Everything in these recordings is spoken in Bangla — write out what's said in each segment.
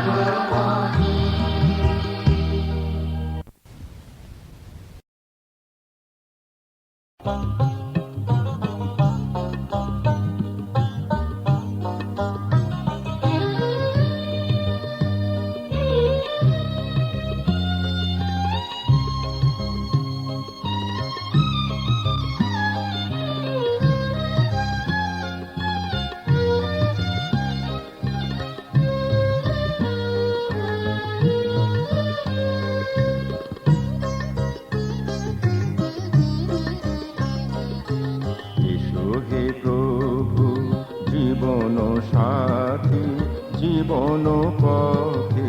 Amen. জীবন পথে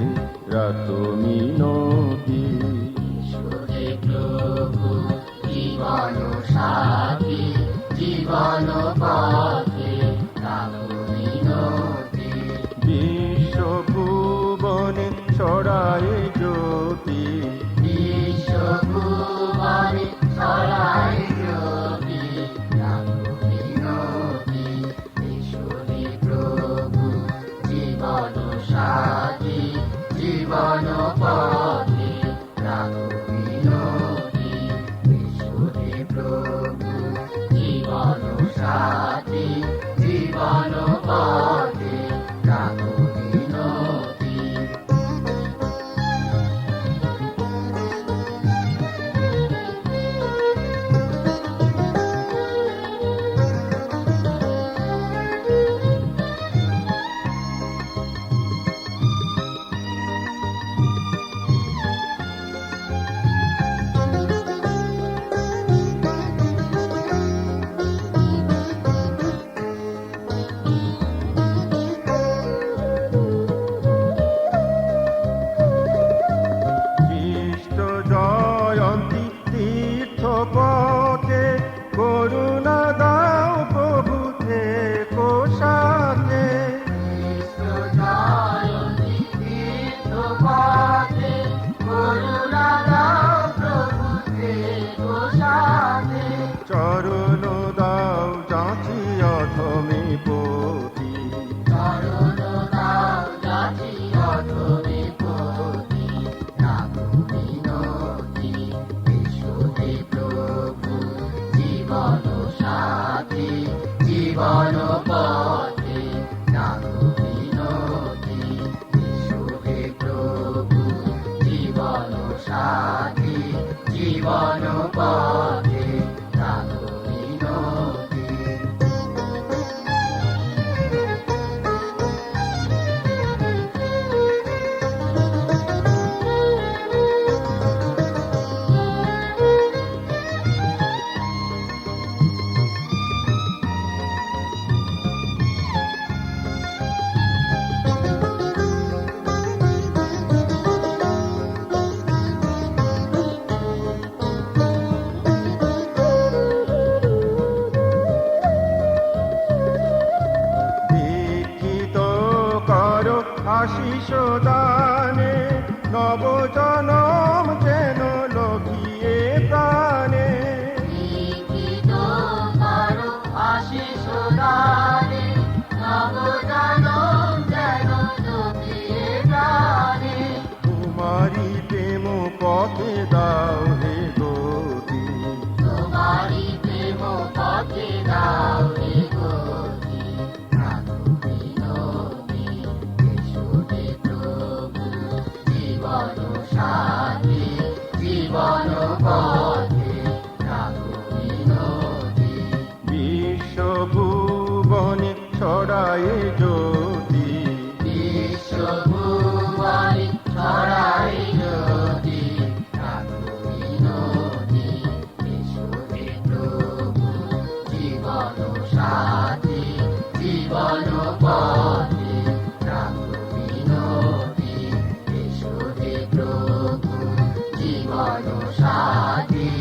জীবন সাথী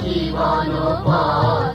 জীবন পথে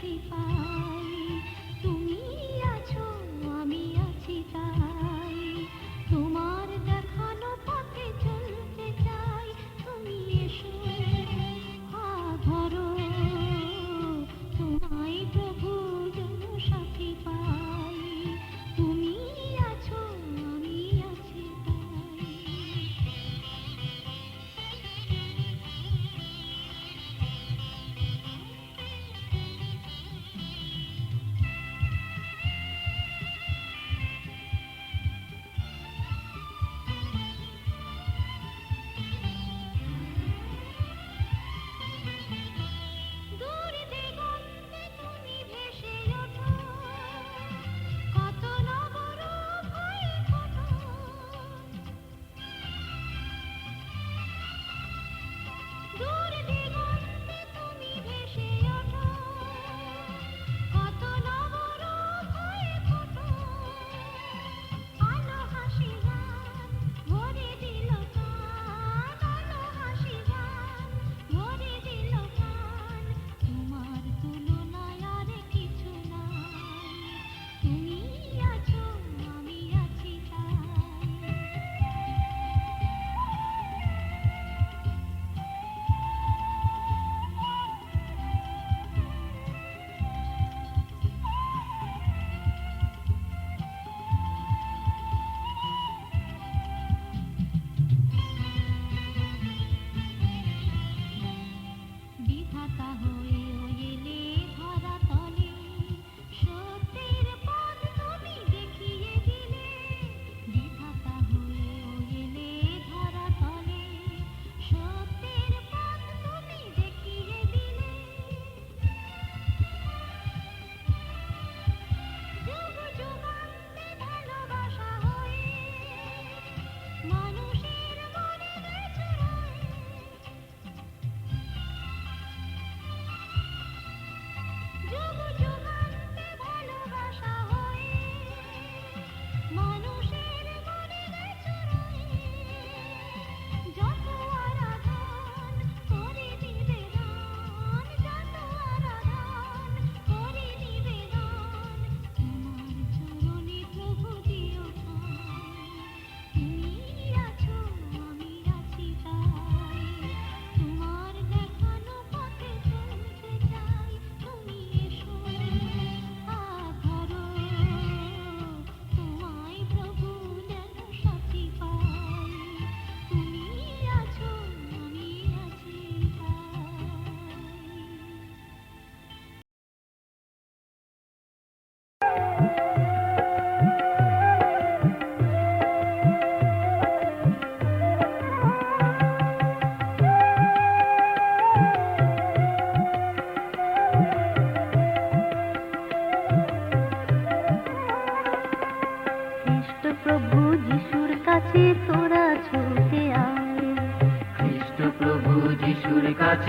keep.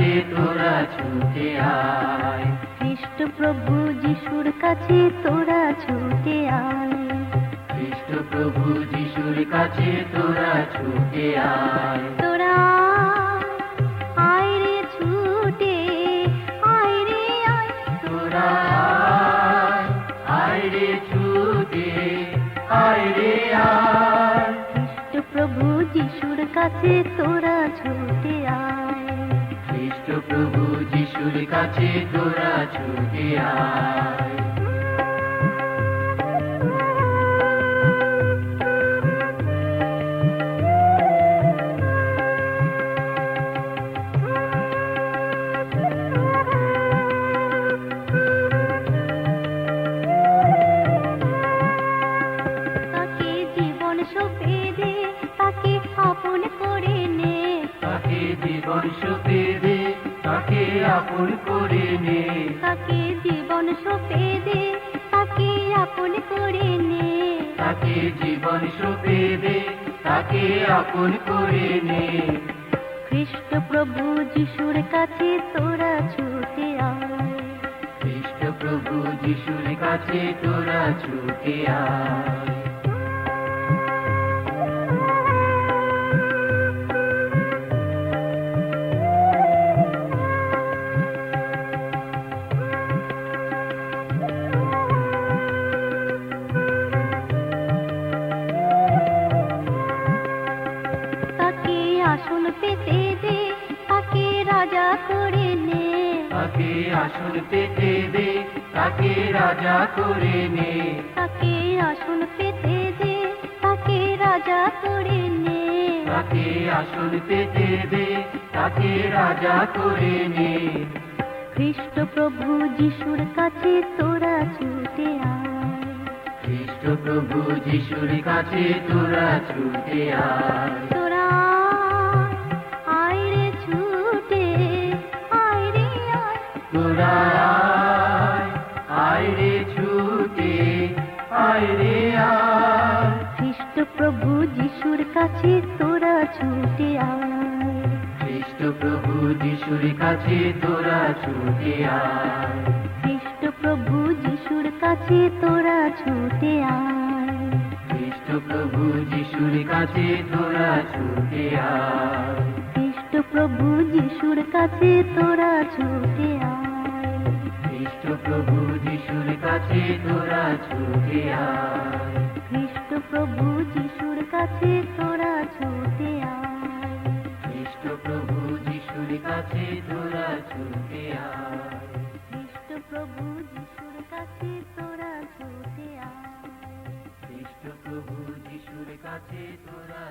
কাছে তোরা ছুটে আয়। খ্রিস্ট প্রভু যিশুর কাছে তোরা ছুটে আয়। খ্রিস্ট প্রভু যিশুর কাছে তোরা ছুটে আয়। তোরা আয় রে ছুটে আয় রে আয়। তোরা আয়, আয় রে ছুটে আয় রে আয়। খ্রিস্ট প্রভু যিশুর কাছে তোরা ছুটে আয়। প্রভু যিশুর কাছে তোরা ছুটে আয়। তাকে জীবন সঁপে তাকে আপন করে নে। তাকে জীবন সুপে দে তাকে আপন করে নে। তাকে জীবন সঁপে দে তাকে আপন করে নে। খ্রিস্ট প্রভু যিশুর কাছে তোরা ছুটে আয়। খ্রিস্ট প্রভু যিশুর কাছে তোরা ছুটে আয়। তাকে আসন পেতে দে তাকে রাজা করে নে। তাকে আসন পেতে দে তাকে রাজা করে নে। তাকে আসন পেতে দে তাকে রাজা করে নে। খ্রিস্ট প্রভু যিশুর কাছে তোরা ছুটে আয়। খ্রিস্ট প্রভু যিশুর কাছে তোরা ছুটে আয়। যিশুর কাছে তোরা ছুটে আয়। খ্রিস্ট প্রভু যিশুর কাছে তোরা ছুটে আয়। খ্রিস্ট প্রভু যিশুর কাছে তোরা ছুটে আয়। খ্রিস্ট প্রভু যিশুর কাছে তোরা ছুটে আয়। খ্রিস্ট প্রভু যিশুর কাছে তোরা ছুটে আয়। খ্রিস্ট প্রভু যিশুর কাছে তোরা ছুটে আয়। যিশুর কাছে তোরা ছুটে আয় খ্রিস্ট প্রভু যিশুর কাছে তোরা ছুটে আয়। খ্রিস্ট প্রভু যিশুর কাছে তোরা